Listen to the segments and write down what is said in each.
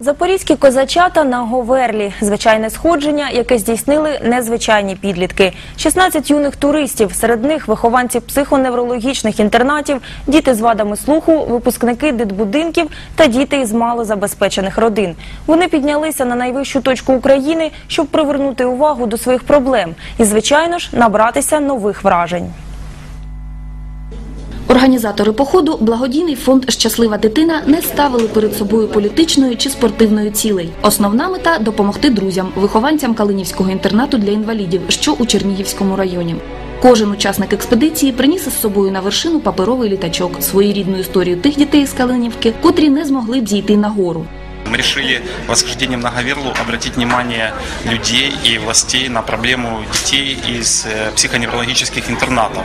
Запорізькі козачата на Говерлі. Звичайне сходження, яке здійснили незвичайні підлітки. 16 юних туристів, серед них вихованці психоневрологічних інтернатів, діти з вадами слуху, випускники дитбудинків та діти із малозабезпечених родин. Вони піднялися на найвищу точку України, щоб привернути увагу до своїх проблем і, звичайно ж, набратися нових вражень. Організатори походу, благодійний фонд Щаслива дитина не ставили перед собою політичної чи спортивної цілей. Основна мета допомогти друзям, вихованцям Калинівського інтернату для інвалідів, що у Чернігівському районі. Кожен учасник експедиції приніс із собою на вершину паперовий літачок, своєрідну історію тих дітей з Калинівки, котрі не змогли б зійти на гору. Мы решили восхождением на Гаверлу обратить внимание людей и властей на проблему детей из э, психоневрологических интернатов.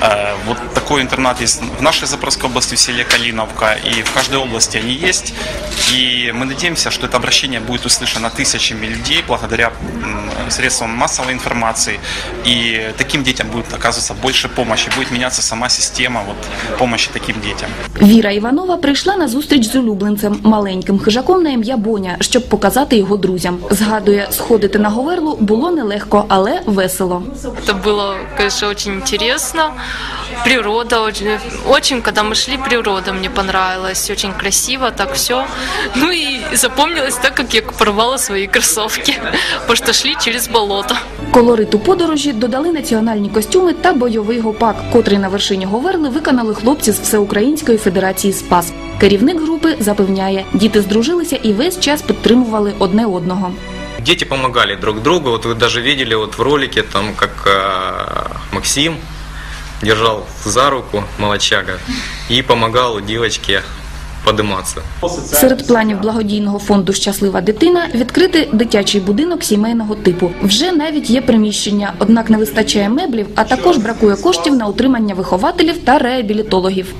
Э, Вот такой интернат есть в нашей Запорожской области, в селе Калиновка, и в каждой области они есть. И мы надеемся, что это обращение будет услышано тысячами людей благодаря м, средствам массовой информации. И таким детям будет оказываться больше помощи, будет меняться сама система вот, помощи таким детям. Віра Іванова прийшла на зустріч з улюбленцем, маленьким хижаком на ім'я Боня, щоб показати його друзям. Згадує, сходити на Говерлу було нелегко, але весело. Это было, конечно, очень интересно. Природа, очень, очень, когда мы шли, природа мне понравилась, очень красиво, так все. Ну и запомнилось так, как я порвала свои кроссовки, потому что шли через болото. Колориту подорожі додали національні костюми та бойовий гопак, котрий на вершині Говерли виконали хлопці з Всеукраїнської федерації Спас. Керівник групи запевняє, діти здружилися і весь час підтримували одне одного. Дети помогали друг другу. Вот вы даже видели вот в ролике, там, как э, Максим держал за руку молочага и помогал девочке подниматься. Серед планів благодійного фонду Щаслива дитина відкрити дитячий будинок сімейного типу. Вже навіть є приміщення, однак не вистачає меблів, а також бракує коштів на утримання вихователів та реабілітологів.